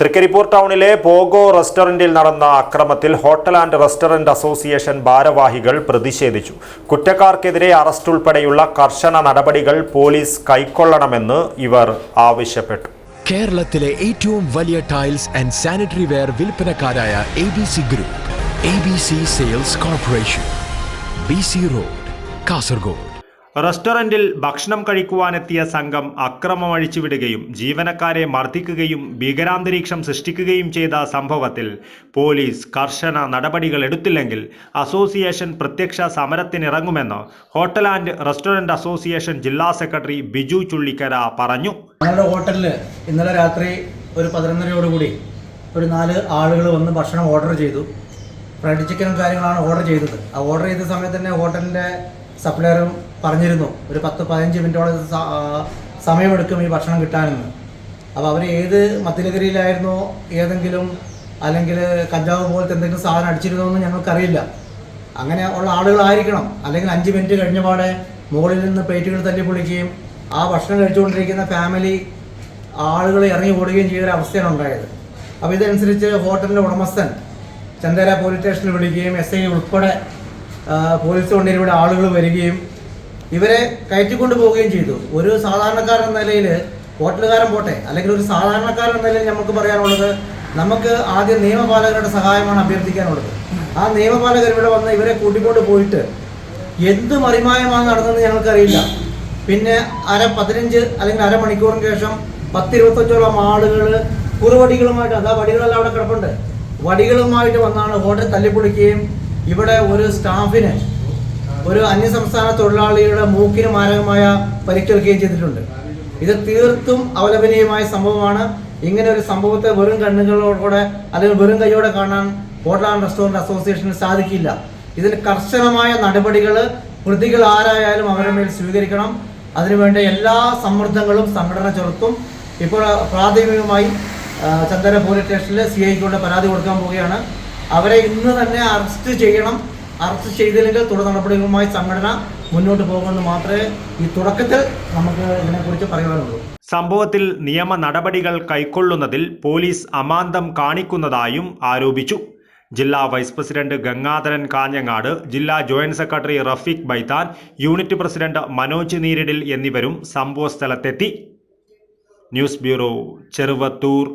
തൃക്കരിപ്പൂർ ടൗണിലെ പോഗോ റെസ്റ്റോറന്റിൽ നടന്ന അക്രമത്തിൽ ഹോട്ടൽ ആൻഡ് റെസ്റ്റോറന്റ് അസോസിയേഷൻ ഭാരവാഹികൾ പ്രതിഷേധിച്ചു. കുറ്റക്കാർക്കെതിരെ അറസ്റ്റ് ഉൾപ്പെടെയുള്ള കർശന നടപടികൾ പോലീസ് കൈക്കൊള്ളണമെന്ന് ഇവർ ആവശ്യപ്പെട്ടു. കേരളത്തിലെ ഏറ്റവും വലിയ tiles and sanitary ware വിൽപ്പനക്കാരായ A B C group A B C sales corporation B C road Kasaragod. റെസ്റ്റോറന്റിൽ ഭക്ഷണം കഴിക്കുവാനെത്തിയ സംഘം അക്രമം അഴിച്ചുവിടുകയും ജീവനക്കാരെ മർദ്ദിക്കുകയും ഭീകരാന്തരീക്ഷം സൃഷ്ടിക്കുകയും ചെയ്ത സംഭവത്തിൽ പോലീസ് കർശന നടപടികൾ എടുത്തില്ലെങ്കിൽ അസോസിയേഷൻ പ്രത്യക്ഷ സമരത്തിനിറങ്ങുമെന്ന് ഹോട്ടൽ ആൻഡ് റെസ്റ്റോറന്റ് അസോസിയേഷൻ ജില്ലാ സെക്രട്ടറി ബിജു ചുള്ളിക്കര പറഞ്ഞു. ഞങ്ങളുടെ ഹോട്ടലിൽ ഇന്നലെ രാത്രി ഒരു പതിനൊന്നരയോടുകൂടി ഒരു നാല് ആളുകൾ വന്ന് ഭക്ഷണം ഓർഡർ ചെയ്തു. ഫ്രൈഡ് ചിക്കനും കാര്യങ്ങളാണ് ഓർഡർ ചെയ്തത്. ആ ഓർഡർ ചെയ്ത സമയത്ത് തന്നെ ഹോട്ടലിന്റെ സപ്ലയറും പറഞ്ഞിരുന്നു ഒരു പത്ത് പതിനഞ്ച് മിനിറ്റോളം സമയമെടുക്കും ഈ ഭക്ഷണം കിട്ടാനെന്ന്. അപ്പോൾ അവർ ഏത് മത്തിലഗിരിയിലായിരുന്നോ ഏതെങ്കിലും അല്ലെങ്കിൽ കഞ്ചാവ് പോലത്തെ എന്തെങ്കിലും സാധനം അടിച്ചിരുന്നോ എന്ന് ഞങ്ങൾക്കറിയില്ല. അങ്ങനെ ഉള്ള ആളുകളായിരിക്കണം. അല്ലെങ്കിൽ അഞ്ച് മിനിറ്റ് കഴിഞ്ഞ പാടെ മുകളിൽ നിന്ന് പ്ലേറ്റുകൾ തല്ലി പൊളിക്കുകയും ആ ഭക്ഷണം കഴിച്ചുകൊണ്ടിരിക്കുന്ന ഫാമിലി ആളുകൾ ഇറങ്ങി ഓടുകയും ചെയ്യുന്ന അവസ്ഥയാണ് ഉണ്ടായത്. അപ്പോൾ ഇതനുസരിച്ച് ഹോട്ടലിന്റെ ഉടമസ്ഥൻ ചന്ദേര പോലീസ് സ്റ്റേഷനിൽ വിളിക്കുകയും എസ് ഐ ഉൾപ്പെടെ പോലീസ് ഇവിടെ ആളുകൾ വരികയും ഇവരെ കയറ്റിക്കൊണ്ടു പോവുകയും ചെയ്തു. ഒരു സാധാരണക്കാരൻ എന്ന നിലയിൽ ഹോട്ടലുകാരൻ പോട്ടെ അല്ലെങ്കിൽ ഒരു സാധാരണക്കാരൻ എന്ന നിലയിൽ നമുക്ക് പറയാനുള്ളത് നമുക്ക് ആദ്യം നിയമപാലകരുടെ സഹായമാണ് അഭ്യർത്ഥിക്കാനുള്ളത്. ആ നിയമപാലകർ ഇവിടെ വന്ന് ഇവരെ കൂട്ടിക്കൊണ്ട് പോയിട്ട് എന്ത് മറിമായമാണ് നടന്നതെന്ന് ഞങ്ങൾക്കറിയില്ല. പിന്നെ അര പതിനഞ്ച് അല്ലെങ്കിൽ അരമണിക്കൂറിന് ശേഷം പത്തിരുപത്തഞ്ചോളം ആളുകൾ കുറുവടികളുമായിട്ട് അതാ വടികളെല്ലാം അവിടെ കിടപ്പുണ്ട്. വടികളുമായിട്ട് വന്നാണ് ഹോട്ടൽ തല്ലിപ്പൊളിക്കുകയും ഇവിടെ ഒരു സ്റ്റാഫിന് ഒരു അന്യസംസ്ഥാന തൊഴിലാളിയുടെ മൂക്കിന് മാരകമായ പരിക്കേൽക്കുകയും ചെയ്തിട്ടുണ്ട്. ഇത് തീർത്തും അപലപനീയമായ സംഭവമാണ്. ഇങ്ങനെ ഒരു സംഭവത്തെ വെറും കണ്ണുകളോടെ അല്ലെങ്കിൽ വെറും കൈയോടെ കാണാൻ ഹോട്ടൽ റെസ്റ്റോറന്റ് അസോസിയേഷന് സാധിക്കില്ല. ഇതിന് കർശനമായ നടപടികൾ പ്രതികൾ ആരായാലും അവരുടെ മേൽ സ്വീകരിക്കണം. അതിനുവേണ്ട എല്ലാ സമ്മർദ്ദങ്ങളും സംഘടന ചെറുത്തും. ഇപ്പോൾ പ്രാഥമികമായി ചന്ദന പോലീസ് സ്റ്റേഷനിൽ സി ഐക്കുള്ള പരാതി കൊടുക്കാൻ പോവുകയാണ്. അവരെ ഇന്ന് തന്നെ അറസ്റ്റ് ചെയ്യണം. അറസ്റ്റ് ചെയ്തില്ലെങ്കിൽ തുടർ നടപടികളുമായി സംഘടന മുന്നോട്ട് പോകുമെന്ന് മാത്രമേ ഈ തുടക്കത്തിൽ നമുക്ക് ഇതിനെക്കുറിച്ച് പറയാനുള്ളൂ. സംഭവത്തിൽ നിയമ നടപടികൾ കൈക്കൊള്ളുന്നതിൽ പോലീസ് അമാന്തം കാണിക്കുന്നതായും ആരോപിച്ചു. ജില്ലാ വൈസ് പ്രസിഡന്റ് ഗംഗാധരൻ കാഞ്ഞങ്ങാട് ജില്ലാ joint secretary Rafeeq Baithan unit president Manoj നീരിടിൽ എന്നിവരും സംഭവസ്ഥലത്തെത്തി. News bureau Cheruvathur.